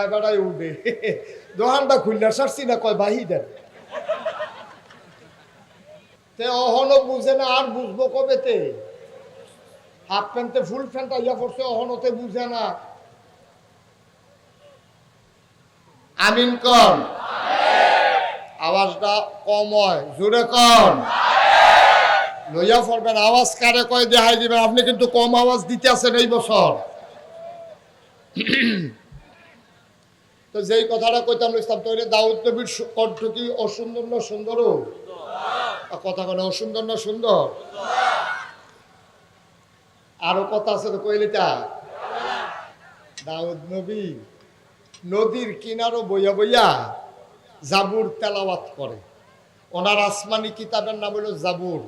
বেড়াই উঠে। দোকানটা খুললে সারছি না, কয় বাহি দেন। তে অহনো বুঝে না আর বুঝব কবেতে? হাফ প্যান্টে ফুল প্যান্টটা ইয়া পড়ছে, অহনতে বুঝে না। আমিন কন? আওয়াজটা কম হয়, জোরে কন। লইয়া পড়বেন, আওয়াজ কারে কয় দেখাই দিবেন? আপনি কিন্তু কম আওয়াজ দিতে আছেন এই বছর। তো যেই কথাটা কইতাম ইসলাম তৈরি দাউদ নবীর কণ্ঠ কি অসুন্দর না সুন্দর কথা কেন অসুন্দর না সুন্দর? আরও কথা আছে তো কইলে তা? দাউদ নবী নদীর কিনারও বইয়া বইয়া জাবুর তেলাওয়াত করে। ওনার আসমানি কিতাবের নাম হলো জাবুর।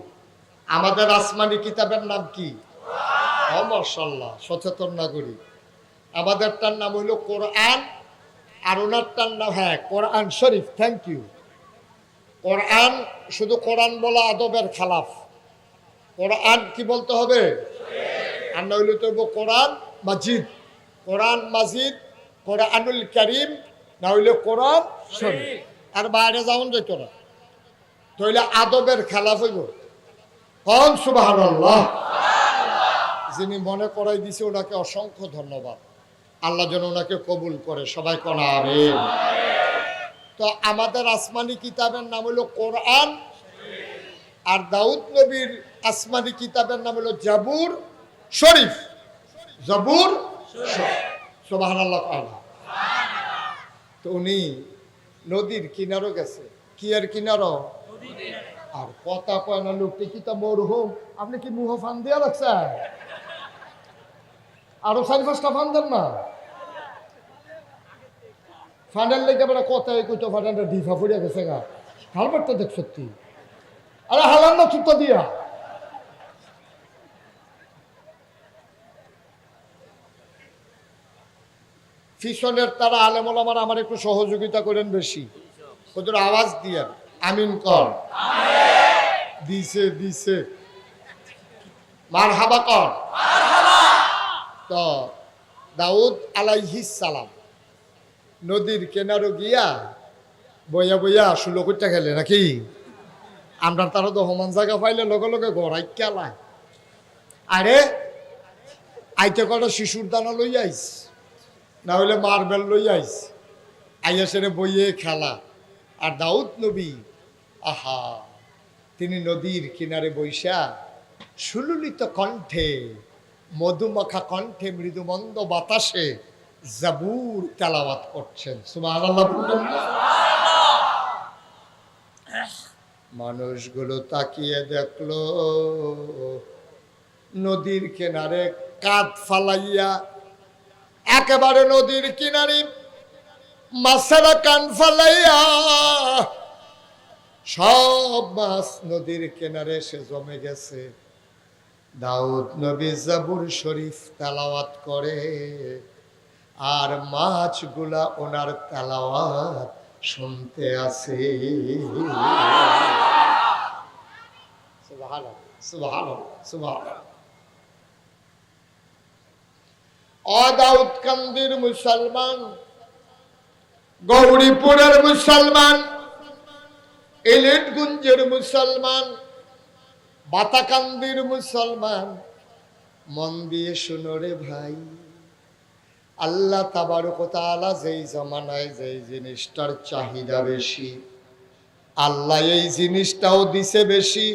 আমাদের আসমানি কিতাবের নাম কি? মশাল্লাহ সচেতন নাগরিক। আমাদেরটার নাম হইল কোরআন আর ওনারটার নাম হ্যাঁ কোরআন শরীফ থ্যাংক ইউ কোরআন শুধু কোরআন বলা আদবের খালাফ। কোরআন কি বলতে হবে? আর নইলে তো কোরআন মাজিদ। কোরআন মাজিদ, কোরআনুল করিম, না হইলে কোরআন শরীফ। আর বাইরে যাওন যেত না। তাহলে আদবের খেলাফ হইব। কন সুবাহ যিনি মনে করাই দিছে, ওনাকে অসংখ্য ধন্যবাদ। আল্লাহ যেন ওনাকে কবুল করে। সবাই কনা আমিন। তো আমাদের আসমানি কিতাবের নাম হলো কোরআন, আর দাউদ নবীর আসমানি কিতাবের নাম হলো জাবুর শরীফ। জাবুর সোবাহ তো উনি নদীর কিনারও গেছে। কি আর কিনারও? আর কথা কয় না, লোকটি কি তা মরহুম? আপনি কি মুহ ফান দিয়া রাখছেন? আরও চারি পাঁচটা ফান দেন না। ফান্ডের লেগে বেড়া কথাই কইতো ফান্ডানটা ঢিফা ফুরিয়া গেছে গা। হালবারটা দেখ সত্যি। আরে হালান না চুপ্তা দিয়া। ফিশনের তারা আলেমল আমার আমার একটু সহযোগিতা করেন বেশি। ওদের আওয়াজ দিয়ে। আমিন কর। দিছে দিছে। মার হাবা কর। তো দাউদ সালাম নদীর কেনারো গিয়া বইয়া বইয়া ষোলো কোটা খেলে নাকি? আমরা তারা তো সমান জায়গা পাইলে লগে লগে গড়াই কেলায় আরে, আইতে কটা শিশুর দানা লই আইস? না হইলে মার্বেল লই আইস। আইয়া সেরে বইয়ে খেলা। আর দাউদ নবী, আহা, তিনি নদীর কিনারে বৈশা সুললিত কণ্ঠে মধুমাখা কণ্ঠে মৃদুমন্দ বাতাসে জাবুর তেলাওয়াত করছেন। মানুষগুলো তাকিয়ে দেখল, নদীর কিনারে কাঠ ফালাইয়া একেবারে নদীর কিনারে মাছেরা কান ফালাইয়া সব মাছ নদীর কিনারে সে জমে গেছে। দাউদ নবী জাবুর শরীফ তেলাওয়াত করে, আর মাছগুলা ওনার তেলাওয়াত শুনতে আসে। অদাউদ কান্দির মুসলমান, গৌরীপুরের মুসলমান, এলেটগুঞ্জের মুসলমান বাতাকান্দির মুসলমান, মন দিয়ে শুনো রে ভাই। আল্লাহ তাবারক তাআলা যেই জমানায় যেই জিনিসটার চাহিদা বেশি, আল্লাহ এই জিনিসটাও দিছে বেশি।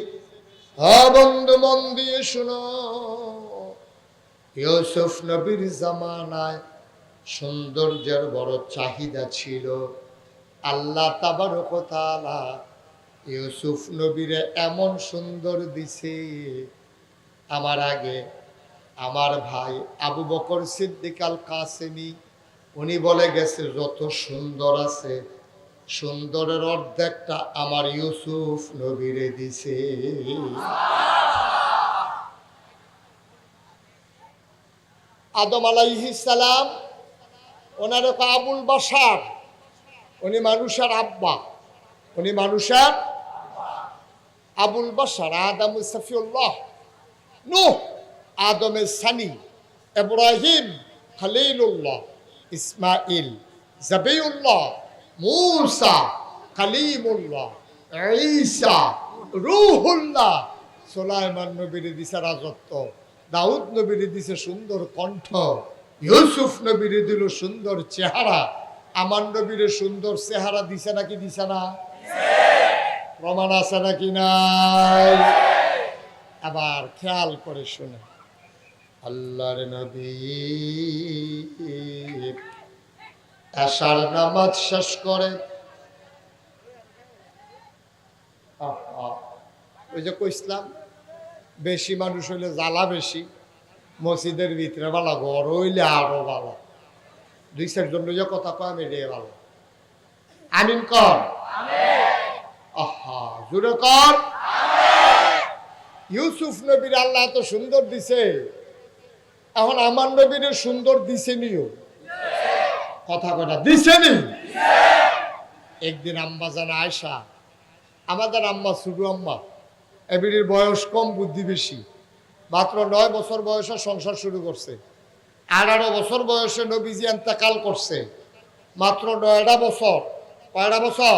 হ্যাঁ বন্ধু, মন দিয়ে শুনো। ইউসুফ নবীর জামানায় সৌন্দর্যের বড় চাহিদা ছিল। আল্লাহ তাবারক তাআলা ইউসুফ নবীরে এমন সুন্দর দিছে আমার আগে। আমার ভাই আবু বকর সিদ্দিক আল কাসেমি উনি বলে গেছে, যত সুন্দর আছে, সুন্দরের অর্ধেকটা আমার ইউসুফ নবীরে দিছে। আদম সালাম, ওনার আবুল বাসার উনি মানুষের আব্বা, উনি মানুষের আবুল বাসার আদম সফিউল্লাহ, নূহ আদমের সানি, ইব্রাহিম খলিলুল্লাহ ইসমাইল জাবিউল্লাহ, মুসা কালিমুল্লাহ ঈসা রুহুল্লাহ। সোলাইমান নবীর দিছে রাজত্ব, দাউদ নবীর দিছে সুন্দর কণ্ঠ, ইউসুফ নবীর দিল সুন্দর চেহারা। আমার নবীর সুন্দর চেহারা দিছে নাকি দিছে না? প্রমাণ আছে নাকি নাই? আবার খেয়াল করে শুনে। আল্লাহর নবী আশার নামাজ শেষ করে। ওই যে কইসলাম বেশি মানুষ হইলে জ্বালা বেশি মসজিদের ভিতরে ভালো ঘর হইলে আরও ভালো দুই চারজন লইয়া কথা কয় আমি রে ভালো। আমিন কর। আহা জুড়ে ইউসুফ নবীর আল্লাহ এত সুন্দর দিছে। এখন আমার নবীর সুন্দর দিছে নিও কথা কথা দিছে নি একদিন আম্মা জানা আয়সা আমাদের আম্মা শুধু আম্মা, এবিডির বয়স কম, বুদ্ধি বেশি। মাত্র নয় বছর বয়সে সংসার শুরু করছে। আঠারো বছর বয়সে নবীজি এন্তেকাল করছে। মাত্র নয়টা বছর। কয়টা বছর?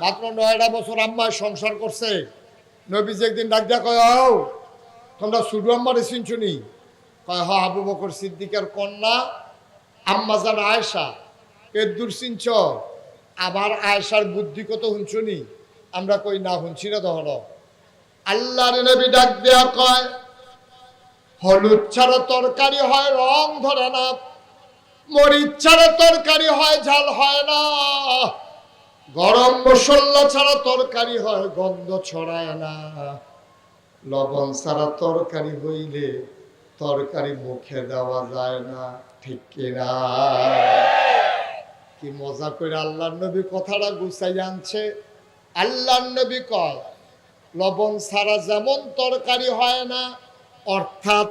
মাত্র নয়টা বছর আম্মায় সংসার করছে। নবীজি একদিন ডাক হও তোমরা শুধু আম্মারে চিনছুনি কয় হ আবু বকর সিদ্দিকের কন্যা, আম্মা জান আয়সা এদুর চিনছ? আবার আয়সার বুদ্ধি কত হুঁচুনি আমরা কই, না হুঁচি না তখন। আল্লাহর নবী ডাক দেয়া কয়, হলুদ ছাড়া তরকারি হয়, রং ধরে না। মরিচ ছাড়া তরকারি হয়, ঝাল হয় না। গরম মশলা ছাড়া তরকারি হয়, গন্ধ ছড়ায় না। লবণ ছাড়া তরকারি হইলে তরকারি মুখে দেওয়া যায় না, ঠিক কিনা কি মজা করে আল্লাহ নবী কথাটা গুছাই আনছে। আল্লাহ নবী কয়, লবণ ছাড়া যেমন তরকারি হয় না, অর্থাৎ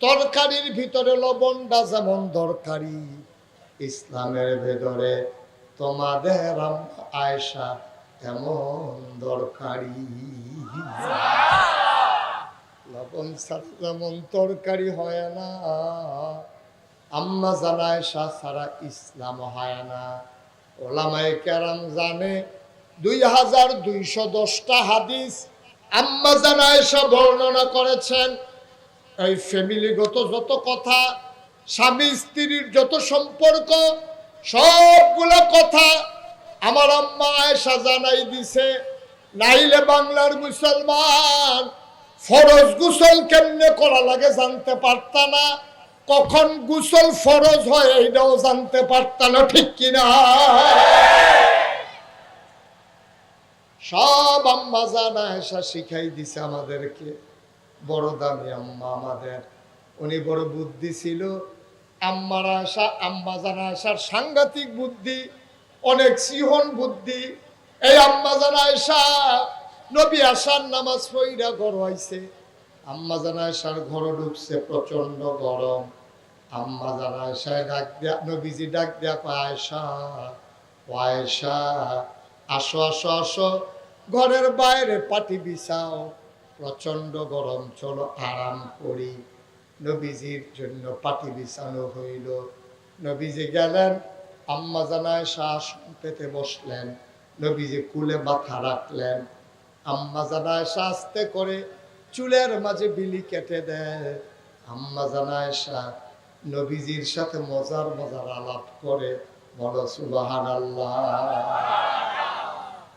তরকারির ভিতরে লবণটা যেমন দরকারি, ইসলামের ভেতরে তোমাদের আয়সা এমন দরকারি? লবণ ছাড়া যেমন তরকারি হয় না। আম্মা জানায় শাহ ছাড়া ইসলাম হয় না। ওলামাই কেরাম জানে দুই হাজার দুইশো দশটা হাদিস আম্মা জানায় শাহ বর্ণনা করেছেন। এই ফ্যামিলিগত যত কথা স্বামী স্ত্রীর যত সম্পর্ক সবগুলো কথা আমার আম্মা আয়সা জানাই দিছে। নাইলে বাংলার মুসলমান ফরজ গুসল কেমনে করা লাগে জানতে পারত না? কখন গুসল ফরজ হয় এইটাও জানতে পারত না, ঠিক কিনা সব আম্মা জানা এসা শিখাই দিছে আমাদেরকে। বড় দামি আম্মা আমাদের। উনি বড় বুদ্ধি ছিল আম্মার আশা আম্মা জানা আসার সাংঘাতিক বুদ্ধি, অনেক সিহন বুদ্ধি। এই আম্মা জানা আয়সা নবী আসার নামাজ পইরা ঘর হইছে। আম্মা জানা আয়সার ঘর ঢুকছে প্রচণ্ড গরম। আম্মা জানা আয়সায় ডাক দিয়া, নবীজি ডাক দিয়া পায়সা আয়সা আসো আসো আসো, ঘরের বাইরে পাটি বিছাও। প্রচণ্ড গরম, চলো আরাম করি। নবীজির জন্য পাটি বিছানো হইল। নবীজি গেলেন, আম্মা জানায় শ্বাস পেতে বসলেন। নবীজি কুলে মাথা রাখলেন, আম্মা জানায় আস্তে করে চুলের মাঝে বিলি কেটে দেয়। আম্মা জানায় শাহ নবীজির সাথে মজার মজার আলাপ করে। বলো সুবাহান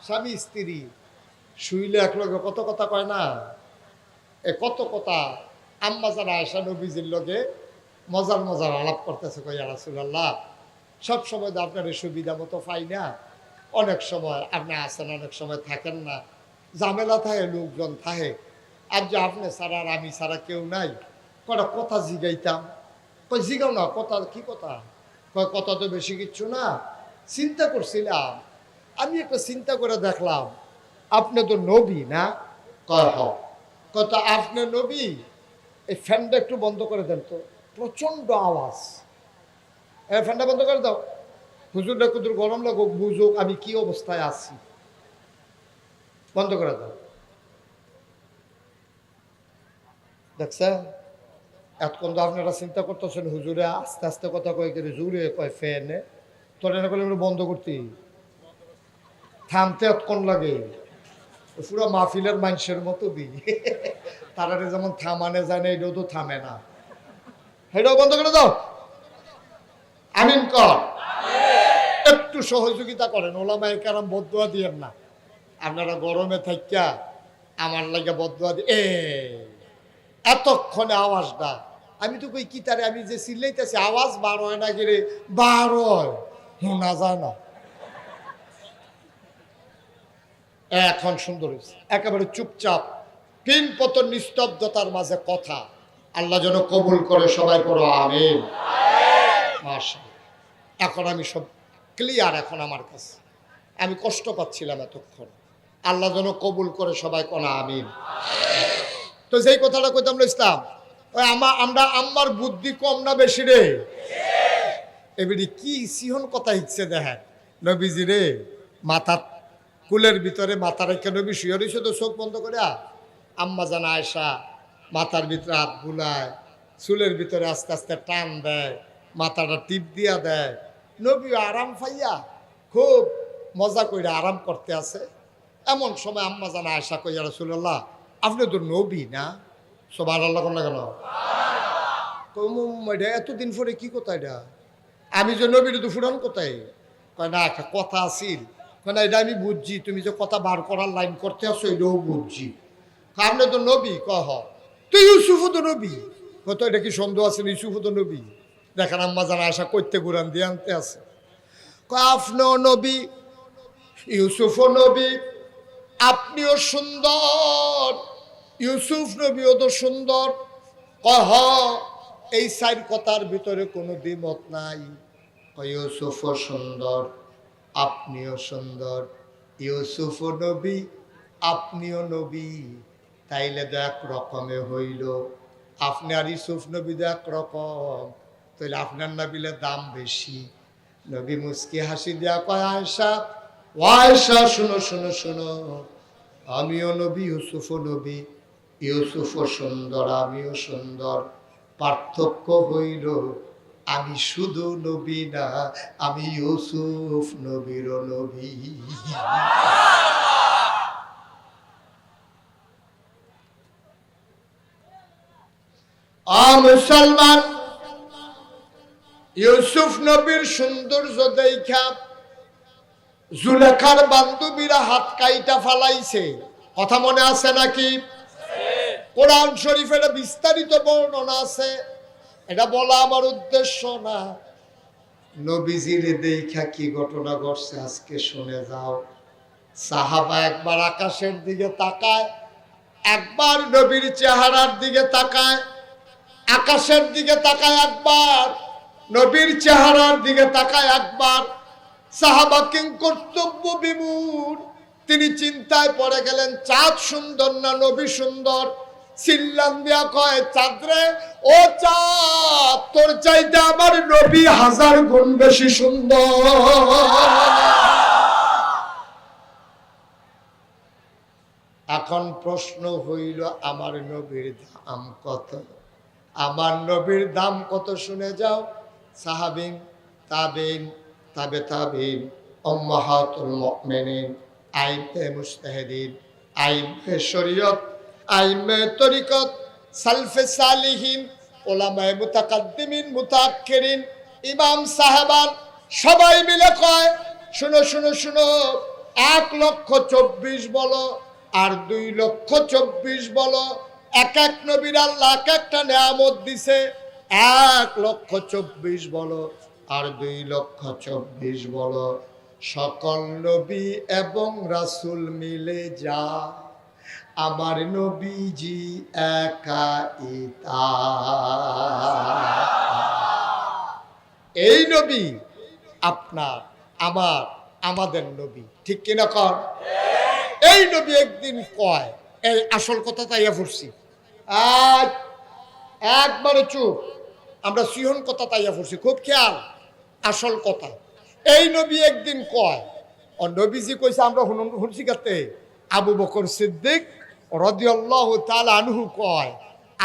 স্বামী, স্ত্রী, শুইলে একলগে কত কথা কয় না? এ কত কথা? আম্মা যারা আয়সা নবীজির লগে মজার মজার আলাপ করতেছে কইয়া রাসুল্লাহ সব সময় তো আপনার সুবিধা মতো পাই না। অনেক সময় আপনি আসেন অনেক সময় থাকেন না। ঝামেলা থাকে, লোকজন থাকে। আর যে আপনি ছাড়া আর আমি ছাড়া কেউ নাই। কটা কথা জিগাইতাম। কই জিগাও না, কথা কি কথা? কয় কথা তো বেশি কিচ্ছু না। চিন্তা করছিলাম। আমি একটা চিন্তা করে দেখলাম, আপনি তো নবী না? কয় হ। কত আপনি নবী? এই ফ্যানটা একটু বন্ধ করে দেন তো। প্রচণ্ড আওয়াজ। এই ফ্যানটা বন্ধ করে দাও। হুজুরটা কুদুর গরম লাগুক, বুঝুক আমি কি অবস্থায় আছি। বন্ধ করে দাও। দেখছেন? এতক্ষণ তো আপনারা চিন্তা করতেছেন, হুজুরে আস্তে আস্তে কথা কয়ে করে জুড়ে কয় ফ্যানে। তোর এটা করলে বন্ধ করতে। থামতে এতক্ষণ লাগে। পুরো মাহফিলের মানুষের মতো দি তারা যেমন থামানে যায় না এটাও তো থামে না। এটাও বন্ধ করে দাও। আমিন কর। একটু সহযোগিতা করেন, ওলামায় কারাম বদুয়া দিয়েন না। আপনারা গরমে থাকিয়া আমার লাগে বদুয়া দিয়ে এতক্ষণে আওয়াজটা আমি তো কই কি তারে, আমি যে চিল্লাইতেছি আওয়াজ বার হয় না গেলে বার হয়। শোনা যায় না। এখন সুন্দর হয়েছে, একেবারে চুপচাপ, তিন পতন নিস্তব্ধতার মাঝে কথা। আল্লাহ যেন কবুল করে সবাই করো আমিন। এখন আমি সব ক্লিয়ার এখন আমার কাছে। আমি কষ্ট পাচ্ছিলাম এতক্ষণ। আল্লাহ যেন কবুল করে সবাই কোনা আমিন। তো যেই কথাটা কইতাম ইসলাম, ওই আমা, আমরা আমার বুদ্ধি কম না বেশি রে? এবারে কি সিহন কথা ইচ্ছে দেখেন, নবীজি রে, মাথা কুলের ভিতরে মাথা রেখে নবী রয়েছে তো চোখ বন্ধ করে আম্মা জানা আয়সা মাথার ভিতরে হাত বুলায়, চুলের ভিতরে আস্তে আস্তে টান দেয়, মাথাটা টিপ দিয়া দেয়। নবী আরাম পাইয়া খুব মজা করে আরাম করতে আছে। এমন সময় আম্মা জানা আয়সা কইয়া রসুল্লাহ আপনি তো নবী না? সব আল্লাহ কেন? কেন এটা এতদিন পরে কি কথা এটা? আমি যে নবীর তো ফুরান কোথায়? কয়, না, একটা কথা আছিল। কয় এটা আমি বুঝছি, তুমি যে কথা বার করার লাইন করতে আসো এটাও বুঝছি। আপনি তো নবী, কহ। তুই ইউসুফও তো নবী। কত, এটা কি সন্দেহ আছে? ইউসুফও তো নবী। দেখেন আম্মা জানা আশা করতে গুরান দিয়ে আনতে আছে। আপনিও নবী, ইউসুফও নবী, আপনিও সুন্দর। ইউসুফ নবীও তো সুন্দর। কহ, এই সাইড কথার ভিতরে কোনো দ্বিমত নাই। কয়, ইউসুফও সুন্দর। আপনিও সুন্দর। ইউসুফও নবী, আপনিও নবী। তাইলে তো এক রকমে হইল। আপনি আর ইউসুফ নবী তো এক রকম। তাইলে আপনার নবীলে দাম বেশি। নবী মুস্কি হাসি দেয়া কয় আয়সা ও আয়সা শুনো শুনো শুনো। আমিও নবী, ইউসুফও নবী। ইউসুফও সুন্দর, আমিও সুন্দর। পার্থক্য হইল আমি শুধু নবী না আমি ইউসুফ নবীর নবী। মুসলমান ইউসুফ নবীর সৌন্দর্য দেখা জুলেখার বান্ধবীরা হাত কাইটা ফালাইছে। কথা মনে আছে নাকি? কোরআন শরীফের বিস্তারিত বর্ণনা আছে। এটা বলা আমার উদ্দেশ্য না। নবীজির দেখা কি ঘটনা ঘটছে আজকে শুনে যাও। সাহাবা একবার আকাশের দিকে তাকায়, একবার নবীর চেহারার দিকে তাকায়, আকাশের দিকে তাকায় একবার, নবীর চেহারার দিকে তাকায় একবার। সাহাবা কিং কর্তব্য বিমূর তিনি চিন্তায় পড়ে গেলেন, চাঁদ সুন্দর না নবী সুন্দর? চিল্লান দিয়া কয়, চাঁদরে ও চাঁদ, তোর চাইতে আমার নবী হাজার গুণ বেশি সুন্দর। এখন প্রশ্ন হইল, আমার নবীর দাম কত? আমার নবীর দাম কত শুনে যাও। সাহাবিন তাবিন তাবে তাবিন অম্মাহাতুল মুমিনিন, আইমে মুস্তাহিদিন আইমে শরীয়ত, আইমে তরিকত সালফে সালিহিন, ওলামায়ে মুতাকাদ্দিমিন মুতাআক্খিরিন ইমাম সাহাবান সবাই মিলে কয়, শুনো শুনো শুনো, এক লক্ষ চব্বিশ বলো আর দুই লক্ষ চব্বিশ বলো। এক এক নবীর আল্লাহ এক একটা নেয়ামত দিছে, এক লক্ষ চব্বিশ বলো আর দুই লক্ষ চব্বিশ বলো। সকল নবী এবং রাসূল মিলে যা আমার নবীজি একা ইতা। এই নবী আপনার, আমার, আমাদের নবী। ঠিক কিনা কর এই নবী একদিন কয়, এই আসল কথা তাইয়া ফুরছি। আজ একবারে চুপ, আমরা সিহন কথা তাইয়া ফুরছি, খুব খেয়াল, আসল কথা। এই নবী একদিন কয়, ও নবীজি কইছে, আমরা শুনুন শুনছি কাতে, আবু বকর সিদ্দিক রদিয়াল্লাহ তাল আনহু কয়,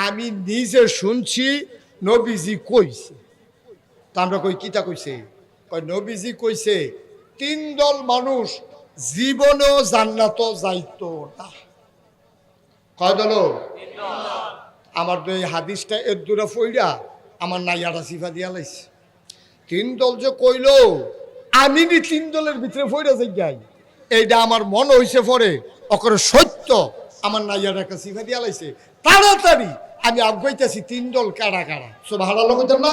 আমি নিজে শুনছি, নবীজি কইছে। তা আমরা কই, কিতা কইছে? কয়, নবীজি কইছে, তিন দল মানুষ জীবনেও জান্নাত যাইতো না। কয় দল? আমার তো এই হাদিসটা এর দূরে ফইরা আমার নাইয়াটা সিফা দিয়া লাইছে। তিন দল যে কইল, আমি তিন দলের ভিতরে ফইরা যাই যাই এইটা আমার মন হইছে পরে, অকরে সত্য আমার নাইয়ার একটা সিফা দিয়া লাইছে। তাড়াতাড়ি, আমি আগাইতেছি তিন দল কারা কারা সব ভালো লগেন না?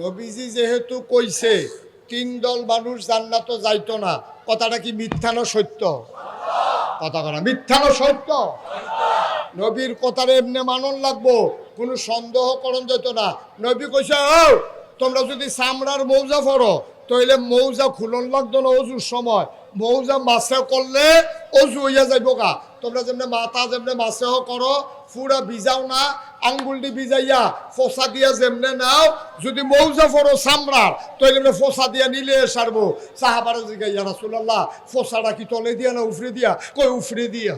নবীজি যেহেতু কইছে, তিন দল মানুষ জান্নাত যাইতো না, কথাটা কি মিথ্যা না সত্য? কথা করা মিথ্যা না সত্য? নবীর কথার এমনি মানন লাগবো, কোনো সন্দেহ করণ যেত না। নবী কইছে, ও, তোমরা যদি চামড়ার মৌজা পড়ো তাইলে মৌজা খুলন লাগতো না অজুর সময়। মৌজা মাছে করলে অজু হইয়া যাইব গা। তোমরা যেমনি মাথা, যেমনি মাছেও করো পুরা ভিজাও না, আঙ্গুলটি ভিজাইয়া ফোসা দিয়া যেমনে নাও, যদি মৌজা পড়ো চামড়ার, তাইলে এমনি ফোসা দিয়া নিলে সারবো। সাহাবারা জিগাইয়া রাসুল্লাহ ফোসাটা কি তলে দিয়া না উফরে দিয়া? কই উফরে দিয়া।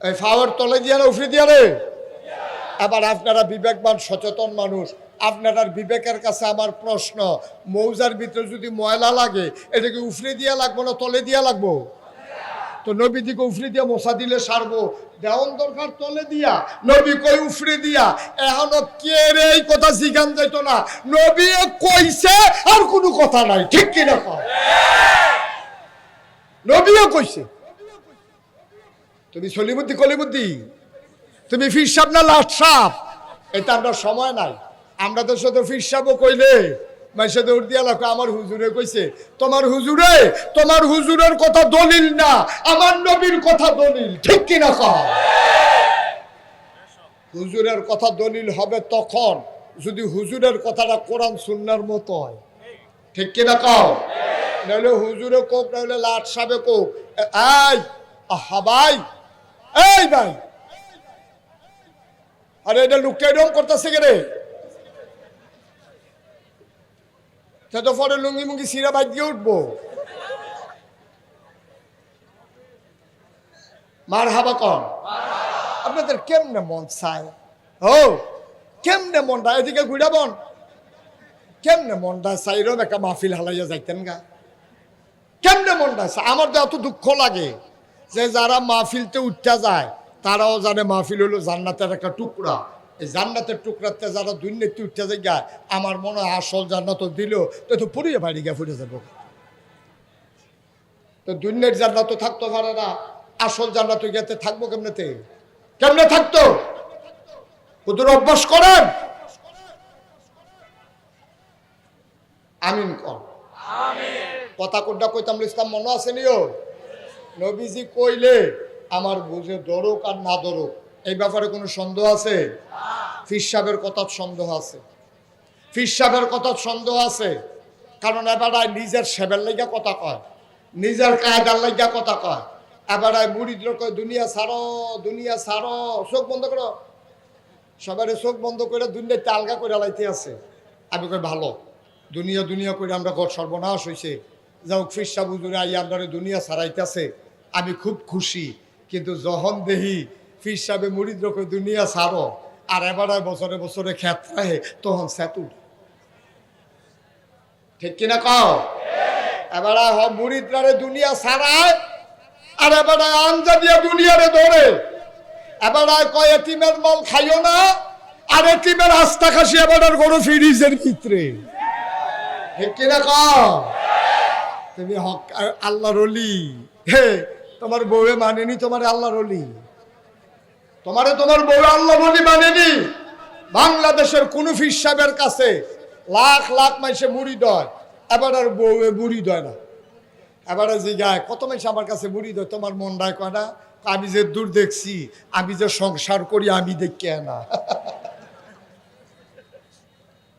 এই ফাওয়ার তলে দিয়া না উফরে দিয়া রে? আবার আপনারা বিবেকবান, সচেতন মানুষ। আপনার বিবেকের কাছে আমার প্রশ্ন, মৌজার ভিতরে যদি ময়লা লাগে এটাকে উফরে দিয়া লাগবো না তলে দিয়া লাগবো? তো নবী দিকে উফরে দিয়া মশা দিলে সারবো। দেওয়ান দরকার তলে দিয়া। নবী কই উফরে দিয়া। এখনও কে রে এই কথা জিগান যাইতো না। নবী কইছে, আর কোনো কথা নাই। ঠিক কিনা কও? নবীও কইছে। তুমি সলিমুদ্দি, কলিমুদ্দি? তুমি ফির সাপ না লাট সাপ এটা আমরা সময় নাই। আমরা তো শুধু ফির সাপও কইলে মাইসে দৌড় দিয়া লাগো আমার হুজুরে কইছে, তোমার হুজুরে, তোমার হুজুরের কথা দলিল না, আমার নবীর কথা দলিল। ঠিক কিনা কহ হুজুরের কথা দলিল হবে তখন, যদি হুজুরের কথাটা কোরআন সুন্নার মতো হয়। ঠিক কিনা কও? নাহলে হুজুরে কোক, নাহলে লাট সাবে কোক আহা ভাই, এই ভাই। আরে এটা লুকটা এরকম করতেছে কে রে সে তো পরে লুঙ্গি মুঙ্গি সিরা বাইক দিয়ে উঠবো। মার হাবা কন। আপনাদের কেমনে মন চায়? ও, কেমনে মন মনটা এদিকে ঘুরাবন কেমনে মনটা চাই রম একটা মাহফিল হালাইয়া যাইতেন গা। কেমনে মনটা চায় আমার তো এত দুঃখ লাগে যে যারা মাহফিলতে উঠতে যায় তারাও জানে মাহফিল হলো জান্নাতের একটা টুকরা। এই জান্নাতের টুকরাতে যারা দুর্নীতি উঠতে যায় আমার মনে হয় আসল জান্নাত দিল তো তো পুড়িয়ে বাড়ি গিয়ে ফুটে যাব। তো দুর্নের জান্নাত থাকতে পারে না আসল জান্নাত গিয়েতে থাকব কেমনেতে? কেমনে থাকতো? ওদের অভ্যাস করেন? আমিন কর। কথা কোনটা কইতাম ইসলাম মনে আছে নিও? নবীজি কইলে আমার বুঝে দরক আর না দরক, এই ব্যাপারে কোনো সন্দেহ আছে? ফির সাহেবের কথা সন্দেহ আছে। ফির সাহেবের কথা সন্দেহ আছে। কারণ এবারায় নিজের সেবের লাইগা কথা কয়, নিজের কায়দার লাইগা কথা কয়। এবারায় মুড়িদের কয়, দুনিয়া ছাড়ো দুনিয়া ছাড়ো, চোখ বন্ধ করো। সবারে চোখ বন্ধ করে দুনিয়াতে আলগা করে লাইতে আছে। আমি কই, ভালো, দুনিয়া দুনিয়া করে আমরা ঘর সর্বনাশ হয়েছে যাও ফিরসা বুজুরে আই আপনার দুনিয়া ছাড়াইতেছে। আমি খুব খুশি। কিন্তু যখন দেহি ফির সাহেবে মুড়িদ রকম দুনিয়া ছাড়ো, আর এবার বছরে বছরে খ্যাত রাহে, তখন সেতু ঠিক কিনা কও? এবার হ মুড়িদরারে দুনিয়া ছাড়ায়, আর এবার আঞ্জা দিয়া দুনিয়ারে ধরে। এবার কয় এটিমের মাল খাইও না, আর এটিমের আস্থা খাসি এবার গরু ফ্রিজের ভিতরে। ঠিক কিনা কও? তুমি হক আল্লাহ রলি হে তোমার বউয়ে মানেনি তোমার আল্লাহ রলি তোমারে তোমার বউ আল্লাহ বলি মানেনি। বাংলাদেশের কোন ফির কাছে লাখ লাখ মাইসে মুড়ি দয়। এবার আর বউয়ে মুড়ি দয় না। এবারে জিগায়, কত মাইস আমার কাছে মুড়ি দয়? তোমার মন রায় কয় না, আমি যে দূর দেখছি, আমি যে সংসার করি, আমি দেখি না।